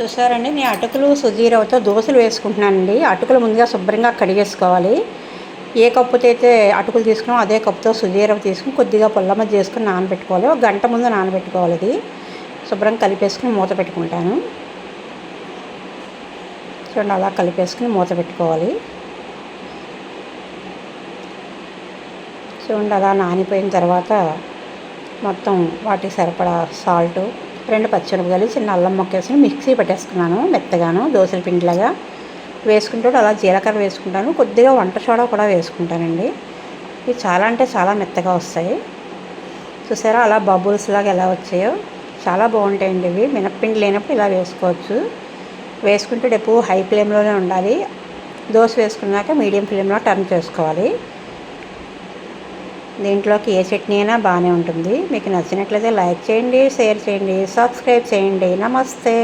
చూసారండి నేను అటుకులు సుజీరవతో దోశలు వేసుకుంటున్నానండి. అటుకులు ముందుగా శుభ్రంగా కడిగేసుకోవాలి. ఏ కప్పుతో అయితే అటుకులు తీసుకున్నామో అదే కప్పుతో సుజీరవ తీసుకుని కొద్దిగా పొల్లమ్మ చేసుకుని నానబెట్టుకోవాలి. ఒక గంట ముందు నానబెట్టుకోవాలి ఇది. శుభ్రంగా కలిపేసుకుని మూత పెట్టుకుంటాను. చూడండి అలా కలిపేసుకుని మూత పెట్టుకోవాలి. చూడండి అలా నానిపోయిన తర్వాత మొత్తం వాటికి సరిపడా సాల్టు రెండు పచ్చిమిరపకాయలు చిన్న అల్లం మొక్కేసుకుని మిక్సీ పెట్టేసుకున్నాను మెత్తగాను దోశల పిండిలాగా వేసుకుంటాడు అలా జీలకర్ర వేసుకుంటాను. కొద్దిగా వంట సోడా కూడా వేసుకుంటానండి. ఇవి చాలా అంటే చాలా మెత్తగా వస్తాయి. చూసారా అలా బబుల్స్ లాగా ఎలా వచ్చాయో? చాలా బాగుంటాయండి ఇవి. మినప్పిండి లేనప్పుడు ఇలా వేసుకోవచ్చు. వేసుకుంటే ఎప్పుడు హై ఫ్లేమ్లోనే ఉండాలి. దోశ వేసుకున్నాక మీడియం ఫ్లేమ్లో టర్న్ చేసుకోవాలి. దీంట్లోకి ఏ చట్నీ అయినా బాగానే ఉంటుంది. మీకు నచ్చినట్లయితే లైక్ చేయండి షేర్ చేయండి సబ్స్క్రైబ్ చేయండి. నమస్తే.